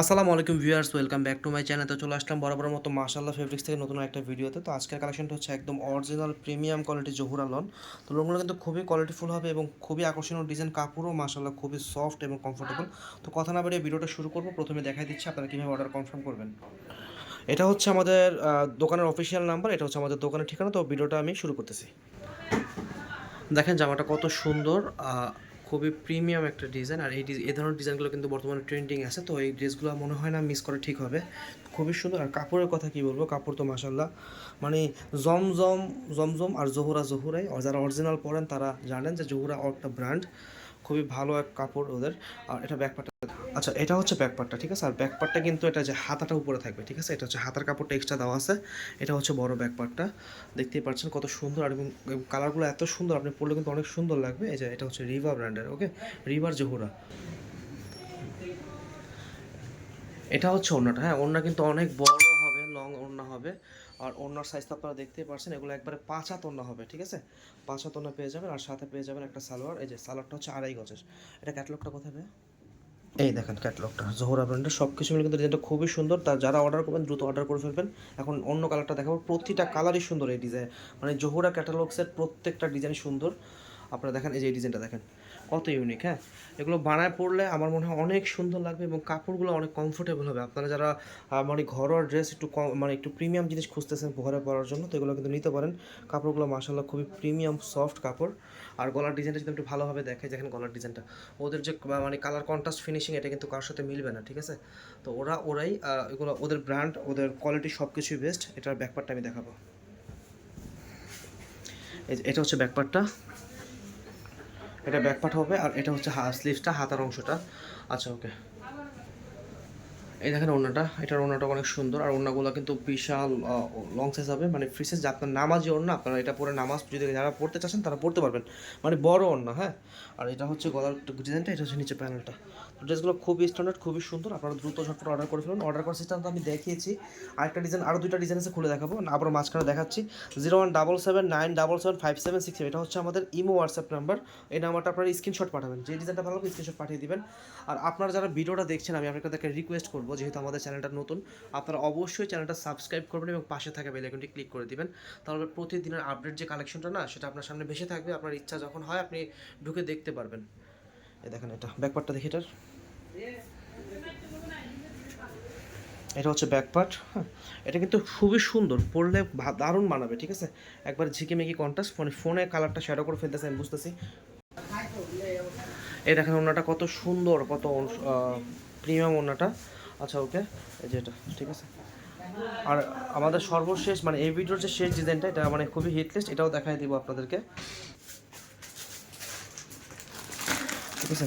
আসসালামু আলাইকুম viewers, welcome back to my channel. তো চলে আসলাম বরাবর মতো মাশাল্লাহ ফেব্রিক্স থেকে নতুন একটা ভিডিওতে। তো আজকের কালেকশনটা হচ্ছে একদম original premium quality Zahura lawn. তো লোনগুলো কিন্তু খুবই কোয়ালিটিফুল হবে এবং খুবই আকর্ষণীয় ডিজাইন কাপড়ও মাশাল্লাহ খুবই সফট এবং কমফোর্টেবল তো কথা না বাড়িয়ে ভিডিওটা শুরু করব। প্রথমে দেখাই দিচ্ছি আপনারা কীভাবে অর্ডার কনফার্ম করবেন। এটা হচ্ছে আমাদের দোকানের অফিসিয়াল নাম্বার এটা হচ্ছে আমাদের দোকানের ঠিকানা। তো ভিডিওটা আমি শুরু করতেছি। দেখেন জামাটা কত সুন্দর খুবই প্রিমিয়াম একটা ডিজাইন আর এই এই ধরনের ডিজাইনগুলো কিন্তু বর্তমানে ট্রেন্ডিং আছে, তো এই ড্রেসগুলো মনে হয় না মিস করা ঠিক হবে। খুবই সুন্দর, আর কাপড়ের কথা কি বলব? কাপড় তো মাসাল্লাহ মানে জমজম জমজম আর জহুরা জহুরাই যারা অরিজিনাল পরেন তারা জানেন যে জহুরা একটা ব্র্যান্ড খুবই ভালো এক কাপড় ওদের। আর এটা ব্যাকপার্টটা আচ্ছা এটা হচ্ছে ব্যাকপার্টটা ঠিক আছে? আর ব্যাকপার্টটা কিন্তু এটা যে হাতাটা উপরে থাকবে, ঠিক আছে? এটা হচ্ছে হাতার কাপড়টা এক্সট্রা দেওয়া আছে। এটা হচ্ছে বড় ব্যাকপার্টটা দেখতেই পাচ্ছেন কত সুন্দর আর কালারগুলো এত সুন্দর, আপনি পরলে কিন্তু অনেক সুন্দর লাগবে। এই যে এটা হচ্ছে রিভা ব্র্যান্ডের ওকে রিভার জহুরা এটা হচ্ছে ওড়নাটা হ্যাঁ? ওড়না কিন্তু অনেক বড় হবে লং ওড়না হবে। আর ওড়নার সাইজ তো আপনারা দেখতেই পারছেন, এগুলো একবারে পাঁচ হাত অন্য হবে, ঠিক আছে? পাঁচ হাত অন্য পেয়ে যাবেন আর সাথে পেয়ে যাবেন একটা সালোয়ার, এই যে সালোয়ারটা হচ্ছে আড়াই গজের। এটা ক্যাটলগটা কোথায় পেয়ে এই দেখেন ক্যাটলগটা জোহরা ব্র্যান্ডের সব কিছু মিলে কিন্তু ডিজাইনটা খুবই সুন্দর। তার যারা অর্ডার করবেন, দ্রুত অর্ডার করে ফেলবেন। এখন অন্য কালারটা দেখাবো, প্রতিটা কালারই সুন্দর এই ডিজাইন মানে জোহরা ক্যাটালগসের প্রত্যেকটা ডিজাইন সুন্দর। আপনারা দেখেন, এই যে ডিজাইনটা দেখেন, কত ইউনিক হ্যাঁ? এগুলো বানায় পড়লে আমার মনে হয় অনেক সুন্দর লাগবে এবং কাপড়গুলো অনেক কমফোর্টেবল হবে। আপনারা যারা মানে ঘরোয়া ড্রেস একটু কম মানে একটু প্রিমিয়াম জিনিস খুঁজতেছেন ঘরে পরার জন্য, তো এগুলো কিন্তু নিতে পারেন। কাপড়গুলো মাসাল্লাহ খুবই প্রিমিয়াম সফট কাপড়। আর গলার ডিজাইনটা যদি একটু ভালোভাবে দেখে দেখেন গলার ডিজাইনটা। ওদের যে মানে কালার কন্ট্রাস্ট ফিনিশিং এটা কিন্তু কারোর সাথে মিলবে না, ঠিক আছে? তো ওরা, ওরাই এগুলো ওদের ব্র্যান্ড ওদের কোয়ালিটি সব কিছুই বেস্ট এটার ব্যাকপার্টটা আমি দেখাবো। এটা হচ্ছে ব্যাকপার্টটা এটা ব্যাক পার্ট হবে আর এটা হচ্ছে স্লিভসটা হাতার অংশটা। আচ্ছা ওকে এই দেখেন ওড়নাটা, এটার ওড়নাটা অনেক সুন্দর। আর ওড়নাগুলো কিন্তু বিশাল লং সাইজ হবে। মানে ফ্রি সাইজ আপনার নামাজি ওড়না, আপনারা এটা পরে নামাজ, যদি যারা পড়তে চাচ্ছেন, তারা পড়তে পারবেন। মানে বড় ওড়না হ্যাঁ? আর এটা হচ্ছে গলার ডিজাইনটা, এটা হচ্ছে নিচে প্যানেলটা ড্রেসগুলো খুবই স্ট্যান্ডার্ড খুবই সুন্দর। আপনারা দ্রুত ঝটপট অর্ডার করে ফেলুন। অর্ডার করার সিস্টেম তো আমি দেখিয়েছি। আরেকটা ডিজাইন আরও দুইটা ডিজাইন আছে, খুলে দেখাবো। আবার মাঝখানে দেখাচ্ছি। Zero one double seven nine double seven five seven six এটা হচ্ছে আমাদের ইমো হোয়াটসঅ্যাপ নাম্বার এই নাম্বারটা আপনারা স্ক্রিনশট পাঠাবেন। যে ডিজাইনটা ভালো স্ক্রিনশট পাঠিয়ে দিবেন। আর আপনারা যারা ভিডিওটা দেখছেন, আমি আপনাদেরকে রিকোয়েস্ট করব যেহেতু আমাদের চ্যানেলটা নতুন, আপনারা অবশ্যই চ্যানেলটা সাবস্ক্রাইব করবেন এবং পাশে থাকা বেল আইকনটি ক্লিক করে দিবেন। তাহলে প্রতিদিনের আপডেট যে কালেকশনটা না, সেটা আপনার সামনে ভেসে থাকবে, আপনার ইচ্ছা যখন হয় আপনি ঢুকে দেখতে পারবেন। এই দেখেন এটা ব্যাকপার্টটা দেখি এটার। এটা হচ্ছে ব্যাকপার্ট হ্যাঁ। এটা কিন্তু খুবই সুন্দর, পড়লে দারুণ মানাবে ঠিক আছে? একবার ঝিকিমিকি কন্ট্রাস্ট মানে ফোনে কালারটা শ্যাডো করে ফেলতেছে, আমি বুঝতেছি। এই দেখেন ওনাটা কত সুন্দর, কত প্রিমিয়াম ওনাটা আচ্ছা ওকে। এই যে এটা, ঠিক আছে। আর আমাদের সর্বশেষ মানে এই ভিডিওর যে শেষ ডিজাইনটা, এটা মানে খুবই হিট লিস্ট এটাও দেখাই দিব আপনাদেরকে। ঠিক আছে?